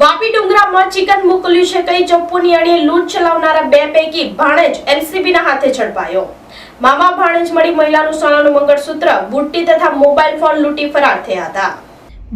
Vapi ડુંગરામાં chicken મોકલ્યું છે. કઈ ચપ્પુની અણીએ લૂંટ ચલાવનારા બે પૈકી ભાણેજ એલસીબીના હાથે ઝડપાયો. મામા ભાણેજ મળી મહિલાનું સોનાનું મંગળસૂત્ર, બુટ્ટી તથા મોબાઈલ ફોન લૂંટી ફરાર થયા હતા.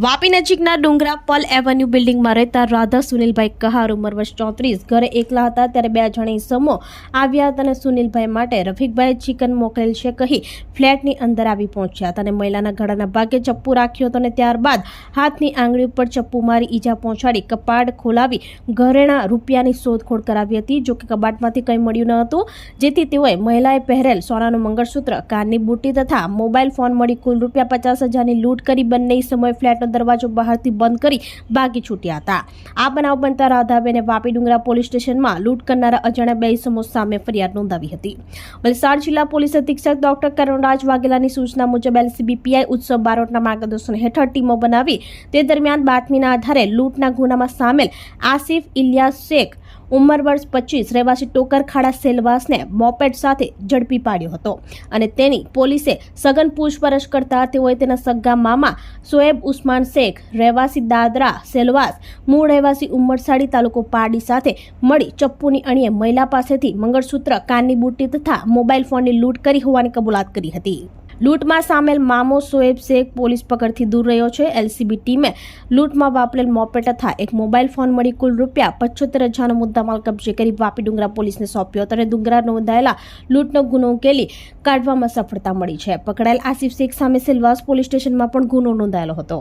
વાપી નજીકના ડુંગરા પલ એવન્યુ બિલ્ડિંગમાં રહેતા રાધા સુનિલભાઈ કહાર ઉંમર વર્ષ ચોત્રીસ, ઘરે એકલા હતા ત્યારે બે જણી સમો આવ્યા હતા અને સુનિલભાઈ માટે રફીકભાઈએ ચિકન મોકલેલ છે કહી ફ્લેટની અંદર આવી પહોંચ્યા હતા અને મહિલાના ગળાના ભાગે ચપ્પુ રાખ્યો હતો અને ત્યારબાદ હાથની આંગળી ઉપર ચપ્પુ મારી ઈજા પહોંચાડી કપાટ ખોલાવી ઘરેણા રૂપિયાની શોધખોળ કરાવી હતી. જો કે કબાટમાંથી કંઈ મળ્યું ન હતું, જેથી તેઓએ મહિલાએ પહેરેલ સોનાનું મંગળસૂત્ર, કારની બુટ્ટી તથા મોબાઈલ ફોન મળી કુલ રૂપિયા પચાસ હજારની લૂંટ કરી બંને સમયે ફ્લેટનો દરવાજો બહારથી બંધ કરી ભાગી છૂટ્યા હતા. આ બનાવ બનતા રાધાબેને વાપી ડુંગરા પોલીસ સ્ટેશનમાં લૂંટ કરનારા અજાણ્યા બે ઇસમો સામે ફરિયાદ નોંધાવી હતી. વલસાડ જિલ્લા પોલીસ અધિક્ષક ડોક્ટર કરુણરાજ વાઘેલાની સૂચના મુજબ એલસીબીપીઆઈ ઉત્સવ બારોટના માર્ગદર્શન હેઠળ ટીમો બનાવી તે દરમિયાન બાતમીના આધારે લૂંટના ગુનામાં સામેલ આસિફ ઇલિયાસ શેખ ઉંમર વર્ષ પચીસ રહેવાસી ટોકરખાડા સેલવાસને મોપેડ સાથે ઝડપી પાડ્યો હતો. અને તેની પોલીસે સઘન પૂછપરછ કરતા તેઓએ તેના સગ્ગા મામા સોએબ ઉસ્માન શેખ, રહેવાસી દાદરા સેલવાસ, મૂળ રહેવાસી ઉમરસાડી તાલુકો પારડી સાથે મળી ચપ્પુની અણીએ મહિલા પાસેથી મંગળસૂત્ર, કાનની બુટ્ટી તથા મોબાઈલ ફોનની લૂંટ કરી હોવાની કબૂલાત કરી હતી. લૂંટમાં સામેલ મામો સોએબ શેખ પોલીસ પકડથી દૂર રહ્યો છે. એલસીબી ટીમે લૂંટમાં વાપરેલ મોપેટ તથા એક મોબાઈલ ફોન મળી કુલ રૂપિયા પચોતેર હજારનો મુદ્દામાલ કબજે કરી વાપી ડુંગરા પોલીસને સોંપ્યો હતો અને ડુંગરા નોંધાયેલા લૂંટનો ગુનો ઉકેલી કાઢવામાં સફળતા મળી છે. પકડાયેલ આસિફ શેખ સામે સિલવાસ પોલીસ સ્ટેશનમાં પણ ગુનો નોંધાયેલો હતો.